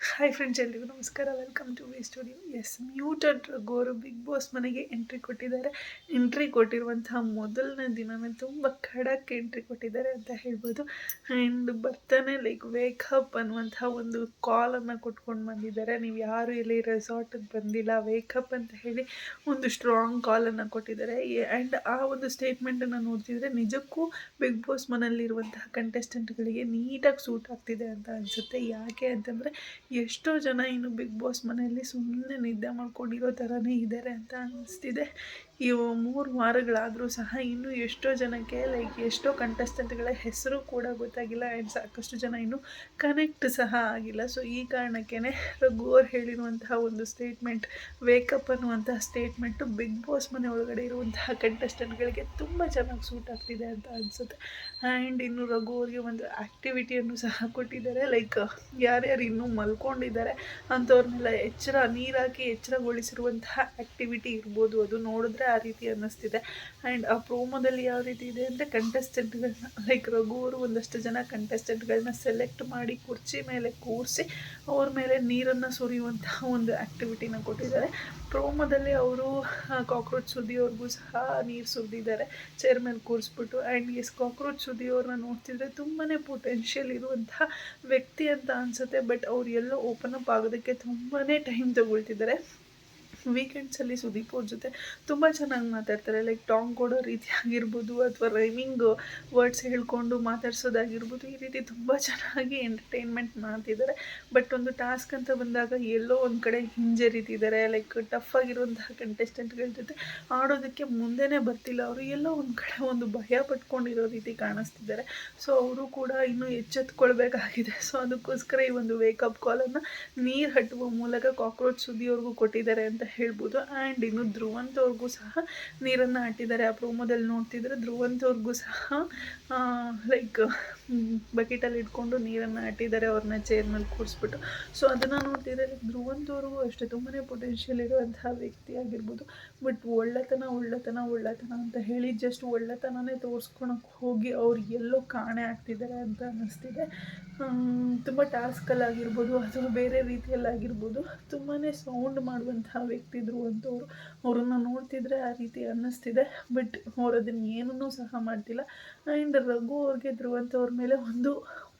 Hi friends ಎಲ್ರಿಗೂ ನಮಸ್ಕಾರ. Welcome to V studio S muted ರಘುವರು Bigg Boss ಮನೆಗೆ entry ಕೊಟ್ಟಿದ್ದಾರೆ. ಎಂಟ್ರಿ ಕೊಟ್ಟಿರುವಂತಹ ಮೊದಲನೇ ದಿನವೇ ತುಂಬ ಖಡಕ್ ಎಂಟ್ರಿ ಕೊಟ್ಟಿದ್ದಾರೆ ಅಂತ ಹೇಳ್ಬೋದು. ಆ್ಯಂಡ್ ಬರ್ತಾನೆ ಲೈಕ್ ವೇಕಪ್ ಅನ್ನುವಂತಹ ಒಂದು ಕಾಲನ್ನು ಕೊಟ್ಕೊಂಡು ಬಂದಿದ್ದಾರೆ. ನೀವು ಯಾರು ಇಲ್ಲಿ ರೆಸಾರ್ಟಿಗೆ ಬಂದಿಲ್ಲ ವೇಕಪ್ ಅಂತ ಹೇಳಿ ಒಂದು ಸ್ಟ್ರಾಂಗ್ ಕಾಲನ್ನು ಕೊಟ್ಟಿದ್ದಾರೆ. ಆ್ಯಂಡ್ ಆ ಒಂದು ಸ್ಟೇಟ್ಮೆಂಟನ್ನು ನೋಡ್ತಿದ್ರೆ ನಿಜಕ್ಕೂ ಬಿಗ್ ಬಾಸ್ ಮನೆಯಲ್ಲಿರುವಂತಹ ಕಂಟೆಸ್ಟೆಂಟ್ಗಳಿಗೆ ನೀಟಾಗಿ ಸೂಟ್ ಆಗ್ತಿದೆ ಅಂತ ಅನಿಸುತ್ತೆ. ಯಾಕೆ ಅಂತಂದರೆ ಎಷ್ಟೋ ಜನ ಇನ್ನು ಬಿಗ್ ಬಾಸ್ ಮನೆಯಲ್ಲಿ ಸುಮ್ಮನೆ ನಿದ್ದೆ ಮಾಡ್ಕೊಂಡಿರೋ ಥರನೇ ಇದ್ದಾರೆ ಅಂತ ಅನ್ನಿಸ್ತಿದೆ ಈ ಮೂರು ವಾರಗಳಾದರೂ ಸಹ ಇನ್ನೂ ಎಷ್ಟೋ ಜನಕ್ಕೆ ಲೈಕ್ ಎಷ್ಟೋ ಕಂಟೆಸ್ಟೆಂಟ್ಗಳ ಹೆಸರು ಕೂಡ ಗೊತ್ತಾಗಿಲ್ಲ ಆ್ಯಂಡ್ ಸಾಕಷ್ಟು ಜನ ಇನ್ನೂ ಕನೆಕ್ಟ್ ಸಹ ಆಗಿಲ್ಲ. ಸೊ ಈ ಕಾರಣಕ್ಕೇ ರಘು ಅವ್ರು ಹೇಳಿರುವಂತಹ ಒಂದು ಸ್ಟೇಟ್ಮೆಂಟ್ ವೇಕಪ್ ಅನ್ನುವಂತಹ ಸ್ಟೇಟ್ಮೆಂಟು ಬಿಗ್ ಬಾಸ್ ಮನೆ ಒಳಗಡೆ ಇರುವಂತಹ ಕಂಟೆಸ್ಟೆಂಟ್ಗಳಿಗೆ ತುಂಬ ಚೆನ್ನಾಗಿ ಸೂಟ್ ಆಗ್ತಿದೆ ಅಂತ ಅನಿಸುತ್ತೆ. ಆ್ಯಂಡ್ ಇನ್ನು ರಘು ಅವ್ರಿಗೆ ಒಂದು ಆ್ಯಕ್ಟಿವಿಟಿಯನ್ನು ಸಹ ಕೊಟ್ಟಿದ್ದಾರೆ. ಲೈಕ್ ಯಾರ್ಯಾರು ಇನ್ನೂ ಮಲ್ಕೊಂಡಿದ್ದಾರೆ ಅಂಥವ್ರನ್ನೆಲ್ಲ ಎಚ್ಚರ, ನೀರಾಕಿ ಎಚ್ಚರಗೊಳಿಸಿರುವಂತಹ ಆ್ಯಕ್ಟಿವಿಟಿ ಇರ್ಬೋದು. ಅದು ನೋಡಿದ್ರೆ ಆ ರೀತಿ ಅನ್ನಿಸ್ತಿದೆ. ಆ್ಯಂಡ್ ಆ ಪ್ರೋಮೋದಲ್ಲಿ ಯಾವ ರೀತಿ ಇದೆ ಅಂದರೆ ಕಂಟೆಸ್ಟೆಂಟ್ಗಳನ್ನ ಲೈಕ್ ರಘು ಅವರು ಒಂದಷ್ಟು ಜನ ಕಂಟೆಸ್ಟೆಂಟ್ಗಳನ್ನ ಸೆಲೆಕ್ಟ್ ಮಾಡಿ ಕುರ್ಚಿ ಮೇಲೆ ಕೂರಿಸಿ ಅವ್ರ ಮೇಲೆ ನೀರನ್ನು ಸುರಿಯುವಂತಹ ಒಂದು ಆ್ಯಕ್ಟಿವಿಟಿನ ಕೊಟ್ಟಿದ್ದಾರೆ. ಪ್ರೋಮೋದಲ್ಲಿ ಅವರು ಕಾಕ್ರೋಚ್ ಸುದ್ದಿಯವ್ರಿಗೂ ಸಹ ನೀರು ಸುರಿದಿದ್ದಾರೆ. ಚೇರ್ ಮೇಲೆ ಕೂರಿಸ್ಬಿಟ್ಟು ಆ್ಯಂಡ್ ಎಸ್ ಕಾಕ್ರೋಚ್ ಸುದ್ದಿಯವ್ರನ್ನ ನೋಡ್ತಿದ್ರೆ ತುಂಬಾ ಪೊಟೆನ್ಷಿಯಲ್ ಇರುವಂತಹ ವ್ಯಕ್ತಿ ಅಂತ ಅನಿಸುತ್ತೆ. ಬಟ್ ಅವ್ರು ಎಲ್ಲೋ ಓಪನ್ ಅಪ್ ಆಗೋದಕ್ಕೆ ತುಂಬಾ ಟೈಮ್ ತಗೊಳ್ತಿದ್ದಾರೆ. ವೀಕೆಂಡ್ಸಲ್ಲಿ ಸುದೀಪ್ ಅವ್ರ ಜೊತೆ ತುಂಬ ಚೆನ್ನಾಗಿ ಮಾತಾಡ್ತಾರೆ. ಲೈಕ್ ಟಾಂಗ್ ಕೊಡೋ ರೀತಿ ಆಗಿರ್ಬೋದು ಅಥವಾ ರೈಮಿಂಗ್ ವರ್ಡ್ಸ್ ಹೇಳ್ಕೊಂಡು ಮಾತಾಡ್ಸೋದಾಗಿರ್ಬೋದು, ಈ ರೀತಿ ತುಂಬ ಚೆನ್ನಾಗಿ ಎಂಟರ್ಟೈನ್ಮೆಂಟ್ ಮಾಡ್ತಿದ್ದಾರೆ. ಬಟ್ ಒಂದು ಟಾಸ್ಕ್ ಅಂತ ಬಂದಾಗ ಎಲ್ಲೋ ಒಂದು ಕಡೆ ಹಿಂಜರಿತಿದ್ದಾರೆ. ಲೈಕ್ ಟಫ್ ಆಗಿರುವಂತಹ ಕಂಟೆಸ್ಟೆಂಟ್ಗಳ ಜೊತೆ ಆಡೋದಕ್ಕೆ ಮುಂದೆನೇ ಬರ್ತಿಲ್ಲ ಅವರು. ಎಲ್ಲೋ ಒಂದು ಕಡೆ ಒಂದು ಭಯ ಪಟ್ಕೊಂಡಿರೋ ರೀತಿ ಕಾಣಿಸ್ತಿದ್ದಾರೆ. ಸೊ ಅವರು ಕೂಡ ಇನ್ನೂ ಎಚ್ಚೆತ್ಕೊಳ್ಬೇಕಾಗಿದೆ. ಸೊ ಅದಕ್ಕೋಸ್ಕರ ಈ ಒಂದು ವೇಕಪ್ ಕಾಲನ್ನು ನೀರು ಹಟ್ಟುವ ಮೂಲಕ ಕಾಕ್ರೋಚ್ ಸುದ್ದಿಯವ್ರಿಗೂ ಕೊಟ್ಟಿದ್ದಾರೆ ಅಂತ ಹೇಳ್ಬೋದು. ಆ್ಯಂಡ್ ಇನ್ನು ಧ್ರುವಂತವ್ರಿಗೂ ಸಹ ನೀರನ್ನು ಹಾಟಿದ್ದಾರೆ ಆ ಪ್ರೋಮೋದಲ್ಲಿ ನೋಡ್ತಿದ್ರೆ ಧ್ರುವಂತವ್ರಿಗೂ ಸಹ ಲೈಕ್ ಬಕೆಟಲ್ಲಿ ಇಟ್ಕೊಂಡು ನೀರನ್ನು ಆಟಿದ್ದಾರೆ ಅವ್ರನ್ನ ಚೇರ್ ಮೇಲೆ ಕೂರಿಸ್ಬಿಟ್ಟು. ಸೊ ಅದನ್ನು ನೋಡ್ತಿದ್ರೆ ಧ್ರುವಂತವ್ರಿಗೂ ಅಷ್ಟೇ ತುಂಬಾ ಪೊಟೆನ್ಷಿಯಲ್ ಇರುವಂತಹ ವ್ಯಕ್ತಿ ಆಗಿರ್ಬೋದು. ಬಟ್ ಒಳ್ಳೆತನ ಒಳ್ಳೆತನ ಒಳ್ಳೆತನ ಅಂತ ಹೇಳಿ ಜಸ್ಟ್ ಒಳ್ಳೆತನನೇ ತೋರಿಸ್ಕೊಳಕ್ಕೆ ಹೋಗಿ ಅವ್ರು ಎಲ್ಲೋ ಕಾಣೆ ಆಗ್ತಿದ್ದಾರೆ ಅಂತ ಅನ್ನಿಸ್ತಿದೆ ತುಂಬ ಟಾಸ್ಕಲ್ಲಾಗಿರ್ಬೋದು ಅಥವಾ ಬೇರೆ ರೀತಿಯಲ್ಲಾಗಿರ್ಬೋದು ತುಂಬಾ ಸೌಂಡ್ ಮಾಡುವಂತಹ ವ್ಯಕ್ತಿ ಧ್ರುವಂತವ್ರು ಅವ್ರನ್ನ ನೋಡ್ತಿದ್ರೆ ಆ ರೀತಿ ಅನ್ನಿಸ್ತಿದೆ ಬಟ್ ಅವ್ರು ಅದನ್ನು ಏನನ್ನೂ ಸಹ ಮಾಡ್ತಿಲ್ಲ. ಆ್ಯಂಡ್ ರಘು ಅವ್ರಿಗೆ ಧ್ರುವಂತವ್ರ ಮೇಲೆ ಒಂದು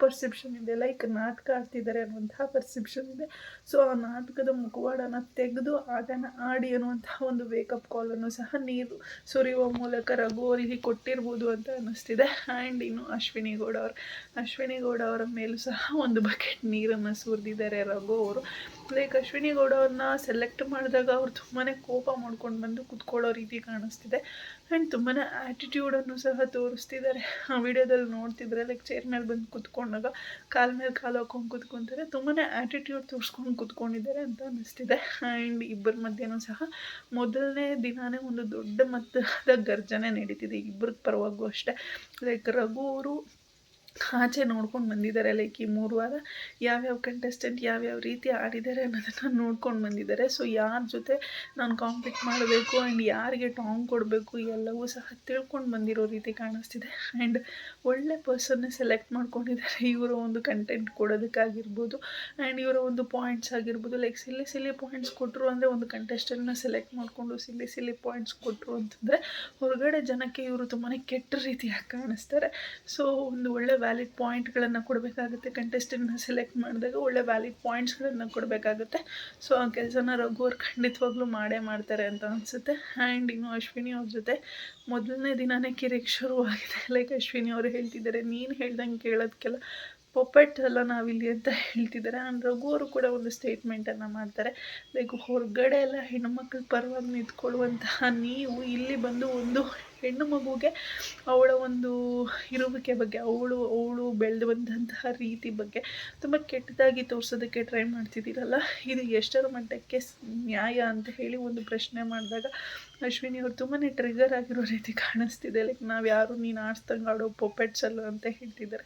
ಪರ್ಸೆಪ್ಷನ್ ಇದೆ ಲೈಕ್ ನಾಟಕ ಆಡ್ತಿದ್ದಾರೆ ಅನ್ನುವಂತಹ ಪರ್ಸೆಪ್ಷನ್ ಇದೆ. ಸೊ ಆ ನಾಟಕದ ಮುಖವಾಡನ ತೆಗೆದು ಆಟನ ಆಡಿ ಅನ್ನುವಂತಹ ಒಂದು ವೇಕಪ್ ಕಾಲನ್ನು ಸಹ ನೀರು ಸುರಿಯುವ ಮೂಲಕ ರಘು ಅವರಿಗೆ ಕೊಟ್ಟಿರ್ಬೋದು ಅಂತ ಅನ್ನಿಸ್ತಿದೆ. ಆ್ಯಂಡ್ ಇನ್ನು ಅಶ್ವಿನಿ ಗೌಡ ಅವರು. ಅಶ್ವಿನಿ ಗೌಡ ಅವರ ಮೇಲೂ ಸಹ ಒಂದು ಬಕೆಟ್ ನೀರನ್ನು ಸುರಿದಿದ್ದಾರೆ ರಘು ಅವರು. ಲೈಕ್ ಅಶ್ವಿನಿ ಗೌಡ ಅವ್ರನ್ನ ಸೆಲೆಕ್ಟ್ ಮಾಡಿದಾಗ ಅವ್ರು ತುಂಬಾ ಕೋಪ ಮಾಡ್ಕೊಂಡು ಬಂದು ಕುತ್ಕೊಳ್ಳೋ ರೀತಿ ಕಾಣಿಸ್ತಿದೆ. ಆ್ಯಂಡ್ ತುಂಬಾ ಆ್ಯಟಿಟ್ಯೂಡನ್ನು ಸಹ ತೋರಿಸ್ತಿದ್ದಾರೆ. ಆ ವಿಡಿಯೋದಲ್ಲಿ ನೋಡ್ತಿದ್ರೆ ಲೈಕ್ ಚೇರ್ ಮೇಲೆ ಬಂದು ಕುತ್ಕೊಂಡಾಗ ಕಾಲ ಮೇಲೆ ಕಾಲು ಹಾಕೊಂಡು ಕುತ್ಕೊತಾರೆ. ತುಂಬಾ ಆ್ಯಟಿಟ್ಯೂಡ್ ತೋರಿಸ್ಕೊಂಡು ಕುತ್ಕೊಂಡಿದ್ದಾರೆ ಅಂತ ಅನ್ನಿಸ್ತಿದೆ. ಆ್ಯಂಡ್ ಇಬ್ಬರ ಮಧ್ಯೆನೂ ಸಹ ಮೊದಲನೇ ದಿನಾನೇ ಒಂದು ದೊಡ್ಡ ಮಟ್ಟದ ಗರ್ಜನೆ ನಡೀತಿದೆ. ಇಬ್ಬರ ಪರವಾಗೂ ಅಷ್ಟೇ. ಲೈಕ್ ರಘು ಅವರು ಆಚೆ ನೋಡ್ಕೊಂಡು ಬಂದಿದ್ದಾರೆ ಲೈಕ್ ಈ ಮೂರು ವಾರ ಯಾವ್ಯಾವ ಕಂಟೆಸ್ಟೆಂಟ್ ಯಾವ್ಯಾವ ರೀತಿ ಆಡಿದ್ದಾರೆ ಅನ್ನೋದನ್ನು ನೋಡ್ಕೊಂಡು ಬಂದಿದ್ದಾರೆ. ಸೊ ಯಾರ ಜೊತೆ ನಾನು ಕಾಂಪೀಟ್ ಮಾಡಬೇಕು ಆ್ಯಂಡ್ ಯಾರಿಗೆ ಟಾಂಗ್ ಕೊಡಬೇಕು ಎಲ್ಲವೂ ಸಹ ತಿಳ್ಕೊಂಡು ಬಂದಿರೋ ರೀತಿ ಕಾಣಿಸ್ತಿದೆ. ಆ್ಯಂಡ್ ಒಳ್ಳೆ ಪರ್ಸನ್ನೇ ಸೆಲೆಕ್ಟ್ ಮಾಡ್ಕೊಂಡಿದ್ದಾರೆ. ಇವರ ಒಂದು ಕಂಟೆಂಟ್ ಕೊಡೋದಕ್ಕಾಗಿರ್ಬೋದು ಆ್ಯಂಡ್ ಇವರ ಒಂದು ಪಾಯಿಂಟ್ಸ್ ಆಗಿರ್ಬೋದು. ಲೈಕ್ ಸಿಲ್ಲಿ ಸಿಲ್ಲಿ ಪಾಯಿಂಟ್ಸ್ ಕೊಟ್ಟರು ಅಂದರೆ ಒಂದು ಕಂಟೆಸ್ಟೆಂಟ್ನ ಸೆಲೆಕ್ಟ್ ಮಾಡಿಕೊಂಡು ಸಿಲ್ಲಿ ಸಿಲ್ಲಿ ಪಾಯಿಂಟ್ಸ್ ಕೊಟ್ಟರು ಅಂತಂದರೆ ಹೊರಗಡೆ ಜನಕ್ಕೆ ಇವರು ತುಂಬಾ ಕೆಟ್ಟ ರೀತಿಯಾಗಿ ಕಾಣಿಸ್ತಾರೆ. ಸೊ ಒಂದು ಒಳ್ಳೆ ವ್ಯಾಲಿಡ್ ಪಾಯಿಂಟ್ಗಳನ್ನು ಕೊಡಬೇಕಾಗುತ್ತೆ. ಕಂಟೆಸ್ಟೆಂಟ್ನ ಸೆಲೆಕ್ಟ್ ಮಾಡಿದಾಗ ಒಳ್ಳೆ ವ್ಯಾಲಿಡ್ ಪಾಯಿಂಟ್ಸ್ಗಳನ್ನು ಕೊಡಬೇಕಾಗುತ್ತೆ. ಸೊ ಆ ಕೆಲಸನ ರಘು ಅವ್ರು ಖಂಡಿತವಾಗ್ಲೂ ಮಾಡೇ ಮಾಡ್ತಾರೆ ಅಂತ ಅನಿಸುತ್ತೆ. ಆ್ಯಂಡ್ ಇನ್ನು ಅಶ್ವಿನಿ ಅವ್ರ ಜೊತೆ ಮೊದಲನೇ ದಿನವೇ ಕಿರಿಕ್ ಶುರುವಾಗಿದೆ ಲೈಕ್ ಅಶ್ವಿನಿ ಅವರು ಹೇಳ್ತಿದ್ದಾರೆ, ನೀನು ಹೇಳ್ದಂಗೆ ಕೇಳೋದಕ್ಕೆಲ್ಲ ಪೊಪೆಟ್ ಅಲ್ಲ ನಾವಿಲ್ಲಿ ಅಂತ ಹೇಳ್ತಿದ್ದಾರೆ. ಆ್ಯಂಡ್ ರಘು ಅವರು ಕೂಡ ಒಂದು ಸ್ಟೇಟ್ಮೆಂಟನ್ನು ಮಾಡ್ತಾರೆ. ಲೈಕ್ ಹೊರಗಡೆ ಎಲ್ಲ ಹೆಣ್ಣುಮಕ್ಳ ಪರವಾಗಿ ನಿಂತ್ಕೊಳ್ಳುವಂತಹ ನೀವು ಇಲ್ಲಿ ಬಂದು ಒಂದು ಹೆಣ್ಣು ಮಗುಗೆ ಅವಳ ಒಂದು ಇರುವಿಕೆ ಬಗ್ಗೆ, ಅವಳು ಅವಳು ಬೆಳೆದು ಬಂದಂತಹ ರೀತಿ ಬಗ್ಗೆ ತುಂಬ ಕೆಟ್ಟದಾಗಿ ತೋರಿಸೋದಕ್ಕೆ ಟ್ರೈ ಮಾಡ್ತಿದ್ದೀರಲ್ಲ? ಇದು ಎಷ್ಟರ ಮಟ್ಟಕ್ಕೆ ನ್ಯಾಯ ಅಂತ ಹೇಳಿ ಒಂದು ಪ್ರಶ್ನೆ ಮಾಡಿದಾಗ ಅಶ್ವಿನಿ ಅವ್ರು ತುಂಬಾ ಟ್ರಿಗರ್ ಆಗಿರೋ ರೀತಿ ಕಾಣಿಸ್ತಿದೆ. ಲೈಕ್ ನಾವು ಯಾರು, ನೀನು ಆಡ್ಸ್ದಂಗೆ ಆಡೋ ಪೊಪೆಟ್ಸ್ ಅಲ್ಲ ಅಂತ ಹೇಳ್ತಿದ್ದಾರೆ.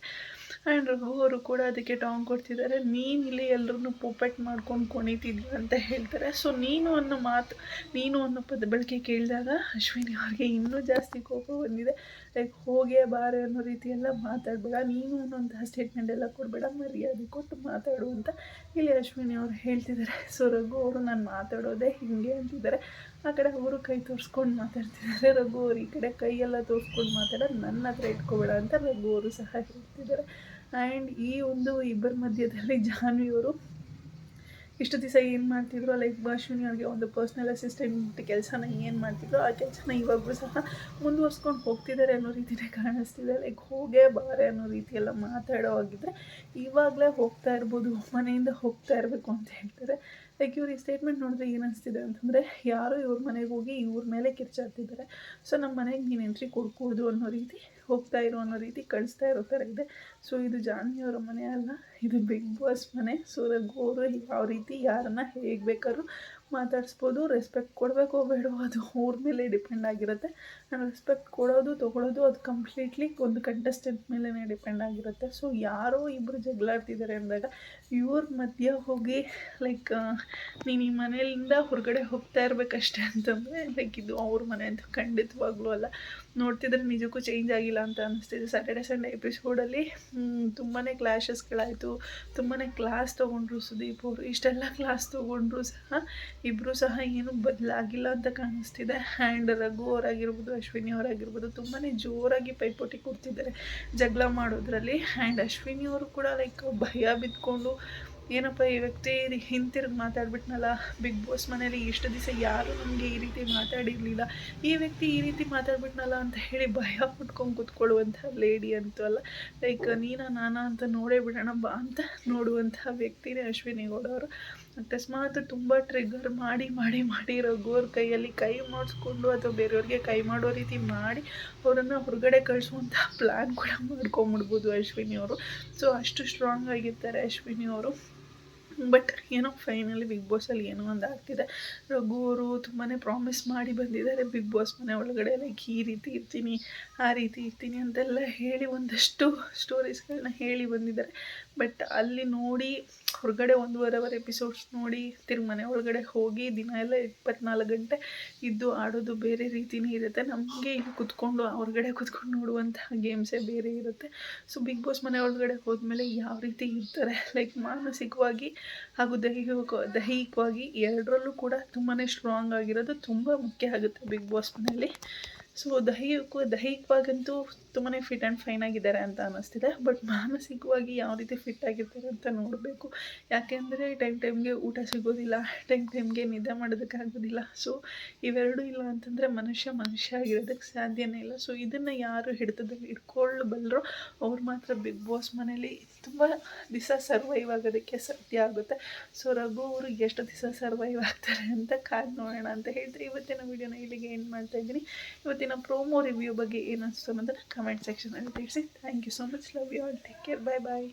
ಆ್ಯಂಡ್ ರಘು ಅವರು ಕೂಡ ಅದಕ್ಕೆ ಟಾಂಗ್ ಕೊಡ್ತಿದ್ದಾರೆ. ನೀನು ಇಲ್ಲಿ ಎಲ್ಲರೂ ಪೊಪೆಟ್ ಮಾಡ್ಕೊಂಡು ಕೊಣಿತಿದ್ವಿ ಅಂತ ಹೇಳ್ತಾರೆ. ಸೊ ನೀನು ಅನ್ನೋ ಮಾತು, ನೀನು ಅನ್ನೋ ಪದ, ಬಳಕೆ ಕೇಳಿದಾಗ ಅಶ್ವಿನಿ ಅವ್ರಿಗೆ ಇನ್ನೂ ಜಾಸ್ತಿ ಕೋಪ ಬಂದಿದೆ. ಲೈಕ್ ಹೋಗೇ ಬಾರೆ ಅನ್ನೋ ರೀತಿ ಎಲ್ಲ ಮಾತಾಡಬೇಡ. ನೀನು ಅನ್ನೋಂತಹ ಸ್ಟೇಟ್ಮೆಂಟ್ ಎಲ್ಲ ಕೊಡಬೇಡ. ಮರ್ಯಾದೆ ಕೊಟ್ಟು ಮಾತಾಡು ಅಂತ ಇಲ್ಲಿ ಅಶ್ವಿನಿ ಅವರು ಹೇಳ್ತಿದ್ದಾರೆ. ಸೊ ರಘು ಅವರು, ನಾನು ಮಾತಾಡೋದೇ ಹೀಗೆ ಅಂತಿದ್ದಾರೆ. ಆ ಕಡೆ ಅವರು ಕೈ ತೋರಿಸ್ಕೊಂಡು ಮಾತಾಡ್ತಿದ್ದಾರೆ. ರಘು ಅವರು ಈ ಕಡೆ ಕೈಯೆಲ್ಲ ತೋರಿಸ್ಕೊಂಡು ಮಾತಾಡೋದು ನನ್ನ ಹತ್ರ ಇಟ್ಕೋಬೇಡ ಅಂತ ರಘು ಅವರು ಸಹ ಹೇಳ್ತಿದ್ದಾರೆ. ಆ್ಯಂಡ್ ಈ ಒಂದು ಇಬ್ಬರ ಮಧ್ಯದಲ್ಲಿ ಜಾನ್ವಿಯವರು ಇಷ್ಟು ದಿವಸ ಏನು ಮಾಡ್ತಿದ್ರು? ಲೈಕ್ ಭಾಷಣಿ ಅವ್ರಿಗೆ ಒಂದು ಪರ್ಸ್ನಲ್ ಅಸಿಸ್ಟೆಂಟ್ ಕೆಲಸನ ಏನು ಮಾಡ್ತಿದ್ರು? ಆ ಕೆಲಸನ ಇವಾಗಲೂ ಸಹ ಮುಂದುವರ್ಸ್ಕೊಂಡು ಹೋಗ್ತಿದ್ದಾರೆ ಅನ್ನೋ ರೀತಿಯೇ ಕಾಣಿಸ್ತಿದೆ. ಲೈಕ್ ಹೋಗೇ ಬಾರೆ ಅನ್ನೋ ರೀತಿಯೆಲ್ಲ ಮಾತಾಡೋ ಆಗಿದ್ದರೆ ಇವಾಗಲೇ ಹೋಗ್ತಾ ಇರ್ಬೋದು, ಮನೆಯಿಂದ ಹೋಗ್ತಾ ಇರಬೇಕು ಅಂತ ಹೇಳ್ತಾರೆ. ಲೈಕ್ ಇವ್ರು ಈ ಸ್ಟೇಟ್ಮೆಂಟ್ ನೋಡಿದ್ರೆ ಏನು ಅನಿಸ್ತಿದೆ ಅಂತಂದರೆ, ಯಾರೋ ಇವ್ರ ಮನೆಗೆ ಹೋಗಿ ಇವ್ರ ಮೇಲೆ ಕಿರ್ಚಾಡ್ತಿದ್ದಾರೆ. ಸೊ ನಮ್ಮ ಮನೆಗೆ ನೀನು ಎಂಟ್ರಿ ಕೊಡ್ಕೂಡ್ದು ಅನ್ನೋ ರೀತಿ ಹೋಗ್ತಾ ಇರೋ ಅನ್ನೋ ರೀತಿ ಕಳಿಸ್ತಾ ಇರೋ ಥರ ಇದೆ. ಸೊ ಇದು ಜಾನ್ವಿಯವರ ಮನೆ ಅಲ್ಲ. ಇದು ಬಿಗ್ ಬಾಸ್ ಮನೆ. ಸೊ ಅವರು ಯಾವ ರೀತಿ ಯಾರನ್ನ ಹೇಗೆ ಬೇಕಾದ್ರೂ ಮಾತಾಡಿಸ್ಬೋದು. ರೆಸ್ಪೆಕ್ಟ್ ಕೊಡಬೇಕೋ. ಬೇಡವೋ ಅದು ಅವ್ರ ಮೇಲೆ ಡಿಪೆಂಡ್ ಆಗಿರುತ್ತೆ. ನಾನು ರೆಸ್ಪೆಕ್ಟ್ ಕೊಡೋದು, ತೊಗೊಳೋದು, ಅದು ಕಂಪ್ಲೀಟ್ಲಿ ಒಂದು ಕಂಟೆಸ್ಟೆಂಟ್ ಮೇಲೇ ಡಿಪೆಂಡ್ ಆಗಿರುತ್ತೆ. ಸೊ ಯಾರೋ ಇಬ್ಬರು ಜಗಳಾಡ್ತಿದ್ದಾರೆ ಅಂದಾಗ ಇವ್ರ ಮಧ್ಯ ಹೋಗಿ ಲೈಕ್ ನೀನು ಈ ಮನೆಯಿಂದ ಹೊರಗಡೆ ಹೋಗ್ತಾ ಇರಬೇಕಷ್ಟೇ ಅಂತಂದರೆ ಲೈಕ್ ಇದು ಅವ್ರ ಮನೆ ಅಂತ ಖಂಡಿತವಾಗ್ಲೂ ಅಲ್ಲ. ನೋಡ್ತಿದ್ರೆ ನಿಜಕ್ಕೂ ಚೇಂಜ್ ಆಗಿಲ್ಲ ಅಂತ ಅನಿಸ್ತಿದೆ. ಸ್ಯಾಟರ್ಡೆ ಸಂಡೇ ಎಪಿಸೋಡಲ್ಲಿ ತುಂಬಾ ಕ್ಲಾಶಸ್ಗಳಾಯಿತು ತುಂಬಾ ಕ್ಲಾಸ್ ತೊಗೊಂಡ್ರು ಸುದೀಪ್ ಅವರು. ಇಷ್ಟೆಲ್ಲ ಕ್ಲಾಸ್ ತೊಗೊಂಡ್ರು ಸಹ ಇಬ್ಬರು ಸಹ ಏನು ಬದಲಾಗಿಲ್ಲ ಅಂತ ಕಾಣಿಸ್ತಿದೆ. ಆ್ಯಂಡ್ ರಘು ಅವರಾಗಿರ್ಬೋದು, ಅಶ್ವಿನಿ ಅವರಾಗಿರ್ಬೋದು ತುಂಬಾ ಜೋರಾಗಿ ಪೈಪೋಟಿ ಕೊಡ್ತಿದ್ದಾರೆ ಜಗಳ ಮಾಡೋದ್ರಲ್ಲಿ. ಆ್ಯಂಡ್ ಅಶ್ವಿನಿ ಅವರು ಕೂಡ ಲೈಕ್ ಭಯ ಬಿದ್ದುಕೊಂಡು ಏನಪ್ಪ ಈ ವ್ಯಕ್ತಿ ಹಿಂತಿರುಗಿ ಮಾತಾಡ್ಬಿಟ್ನಲ್ಲ, ಬಿಗ್ ಬಾಸ್ ಮನೇಲಿ ಇಷ್ಟು ದಿವಸ ಯಾರು ನಮಗೆ ಈ ರೀತಿ ಮಾತಾಡಿರಲಿಲ್ಲ. ಈ ವ್ಯಕ್ತಿ ಈ ರೀತಿ ಮಾತಾಡ್ಬಿಟ್ನಲ್ಲ ಅಂತ ಹೇಳಿ ಭಯ ಪುಟ್ಕೊಂಡು ಕೂತ್ಕೊಳ್ಳುವಂಥ ಲೇಡಿ ಅಂತೂ ಅಲ್ಲ. ಲೈಕ್ ನೀನಾ, ನಾನಾ ಅಂತ ನೋಡೇ ಬಿಡೋಣ, ಬಾ ಅಂತ ನೋಡುವಂಥ ವ್ಯಕ್ತಿನೇ ಅಶ್ವಿನಿ ಗೌಡವರು ಅಕಸ್ಮಾತ್ ತುಂಬ ಟ್ರಿಗರ್ ಮಾಡಿ ಮಾಡಿ ಮಾಡಿ ರಘುವ್ರ ಕೈಯಲ್ಲಿ ಕೈ ಮಾಡಿಸ್ಕೊಂಡು ಅಥವಾ ಬೇರೆಯವ್ರಿಗೆ ಕೈ ಮಾಡೋ ರೀತಿ ಮಾಡಿ ಅವರನ್ನು ಹೊರಗಡೆ ಕಳಿಸುವಂಥ ಪ್ಲ್ಯಾನ್ ಕೂಡ ಮಾಡ್ಕೊಂಬಿಡ್ಬೋದು ಅಶ್ವಿನಿ ಅವರು. ಸೊ ಅಷ್ಟು ಸ್ಟ್ರಾಂಗ್ ಆಗಿರ್ತಾರೆ ಅಶ್ವಿನಿ ಅವರು. ಬಟ್ ಏನೋ ಫೈನಲಿ ಬಿಗ್ ಬಾಸಲ್ಲಿ ಏನೋ ಒಂದು ಆಗ್ತಿದೆ. ರಘು ಅವರು ತುಂಬಾ ಪ್ರಾಮಿಸ್ ಮಾಡಿ ಬಂದಿದ್ದಾರೆ. ಬಿಗ್ ಬಾಸ್ ಮನೆ ಒಳಗಡೆ ಲೈಕ್ ಈ ರೀತಿ ಇರ್ತೀನಿ, ಆ ರೀತಿ ಇರ್ತೀನಿ ಅಂತೆಲ್ಲ ಹೇಳಿ ಒಂದಷ್ಟು ಸ್ಟೋರೀಸ್ಗಳನ್ನ ಹೇಳಿ ಬಂದಿದ್ದಾರೆ. ಬಟ್ ಅಲ್ಲಿ ನೋಡಿ ಹೊರಗಡೆ ಒಂದೂವರೆ ಅವರ್ ಎಪಿಸೋಡ್ಸ್ ನೋಡಿ ತಿರ್ಗಿ ಮನೆ ಒಳಗಡೆ ಹೋಗಿ ದಿನ ಎಲ್ಲ ಇಪ್ಪತ್ನಾಲ್ಕು ಗಂಟೆ ಇದ್ದು ಆಡೋದು ಬೇರೆ ರೀತಿನೇ ಇರುತ್ತೆ. ನಮಗೆ ಇಲ್ಲಿ ಕುತ್ಕೊಂಡು ಹೊರಗಡೆ ಕುತ್ಕೊಂಡು ನೋಡುವಂತಹ ಗೇಮ್ಸೇ ಬೇರೆ ಇರುತ್ತೆ. ಸೊ ಬಿಗ್ ಬಾಸ್ ಮನೆ ಒಳಗಡೆ ಹೋದ್ಮೇಲೆ ಯಾವ ರೀತಿ ಇರ್ತಾರೆ? ಲೈಕ್ ಮಾನಸಿಕವಾಗಿ ಹಾಗೂ ದೈಹಿಕ ದೈಹಿಕವಾಗಿ ಎರಡರಲ್ಲೂ ಕೂಡ ತುಂಬಾ ಸ್ಟ್ರಾಂಗ್ ಆಗಿರೋದು ತುಂಬ ಮುಖ್ಯ ಆಗುತ್ತೆ ಬಿಗ್ ಬಾಸ್ ಮನೆಯಲ್ಲಿ. ಸೊ ದೈಹಿಕ ದೈಹಿಕವಾಗಂತೂ ತುಂಬಾ ಫಿಟ್ ಆ್ಯಂಡ್ ಫೈನ್ ಆಗಿದ್ದಾರೆ ಅಂತ ಅನ್ನಿಸ್ತಿದೆ. ಬಟ್ ಮಾನಸಿಕವಾಗಿ ಯಾವ ರೀತಿ ಫಿಟ್ ಆಗಿರ್ತಾರೆ ಅಂತ ನೋಡಬೇಕು. ಯಾಕೆಂದರೆ ಟೈಮ್ ಟೈಮ್ಗೆ ಊಟ ಸಿಗೋದಿಲ್ಲ ಟೈಮ್ ಟೈಮ್ಗೆ ನಿದ್ದೆ ಮಾಡೋದಕ್ಕಾಗೋದಿಲ್ಲ ಸೊ ಇವೆರಡೂ ಇಲ್ಲ ಅಂತಂದರೆ ಮನುಷ್ಯ ಮನುಷ್ಯ ಆಗಿರೋದಕ್ಕೆ ಸಾಧ್ಯನೇ ಇಲ್ಲ. ಸೊ ಇದನ್ನು ಯಾರು ಹಿಡಿತದಲ್ಲಿ ಇಟ್ಕೊಳ್ಳಬಲ್ಲರೋ ಅವ್ರು ಮಾತ್ರ ಬಿಗ್ ಬಾಸ್ ಮನೇಲಿ ತುಂಬ ದಿವಸ ಸರ್ವೈವ್ ಆಗೋದಕ್ಕೆ ಸಾಧ್ಯ ಆಗುತ್ತೆ. ಸೊ ರಘು ಅವರು ಎಷ್ಟು ದಿವಸ ಸರ್ವೈವ್ ಆಗ್ತಾರೆ ಅಂತ ಕಾದು ನೋಡೋಣ ಅಂತ ಹೇಳಿದ್ರೆ ಇವತ್ತಿನ ವಿಡಿಯೋನ ಇಲ್ಲಿಗೆ ಏನು ಮಾಡ್ತಾ ಇದ್ದೀನಿ. ಇವತ್ತಿನ ಪ್ರೋಮೋ ರಿವ್ಯೂ ಬಗ್ಗೆ ಏನು ಅನ್ನಿಸ್ತು ಅನ್ನೋದನ್ನು comment section and that's it. Thank you so much. Love you all. Take care. Bye bye